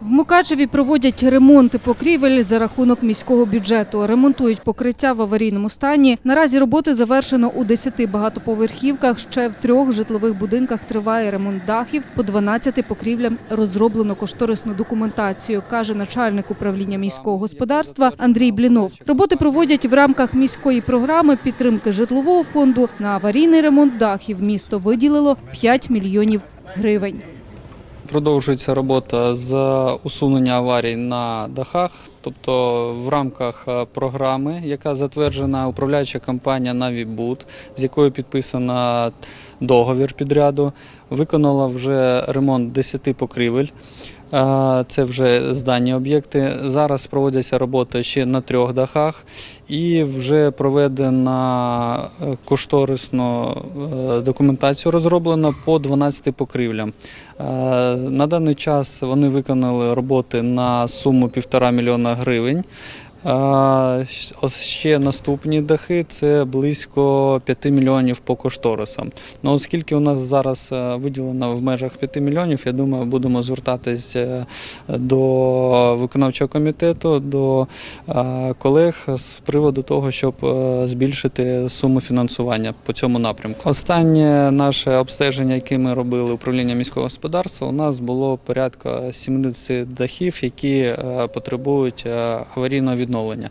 В Мукачеві проводять ремонти покрівель за рахунок міського бюджету. Ремонтують покриття в аварійному стані. Наразі роботи завершено у 10 багатоповерхівках. Ще в трьох житлових будинках триває ремонт дахів. По 12 покрівлям розроблено кошторисну документацію, каже начальник управління міського господарства Андрій Блінов. Роботи проводять в рамках міської програми підтримки житлового фонду. На аварійний ремонт дахів місто виділило 5 мільйонів гривень. Продовжується робота з усунення аварій на дахах, тобто в рамках е, програми, яка затверджена управляюча компанія Навібуд, з якою підписано договір підряду, виконала вже ремонт 10 покрівель. Е, Це вже здані об'єкти. Зараз проводяться роботи ще на трьох дахах, і вже проведена е, кошторисну документацію розроблена по 12 покрівлям. На даний час вони виконали роботи на суму 1,5 мільйона гривень. Е, ось Ще наступні дахи це близько 5 мільйонів по кошторисам. Ну, оскільки у нас зараз е, виділено в межах 5 мільйонів, я думаю, будемо звертатись е, до виконавчого комітету, до е, колег з приводу того, щоб збільшити суму фінансування по цьому напрямку. Останнє наше обстеження, яке ми робили управління міського господарства, у нас було порядка 70 дахів, які потребують аварійного відновлення.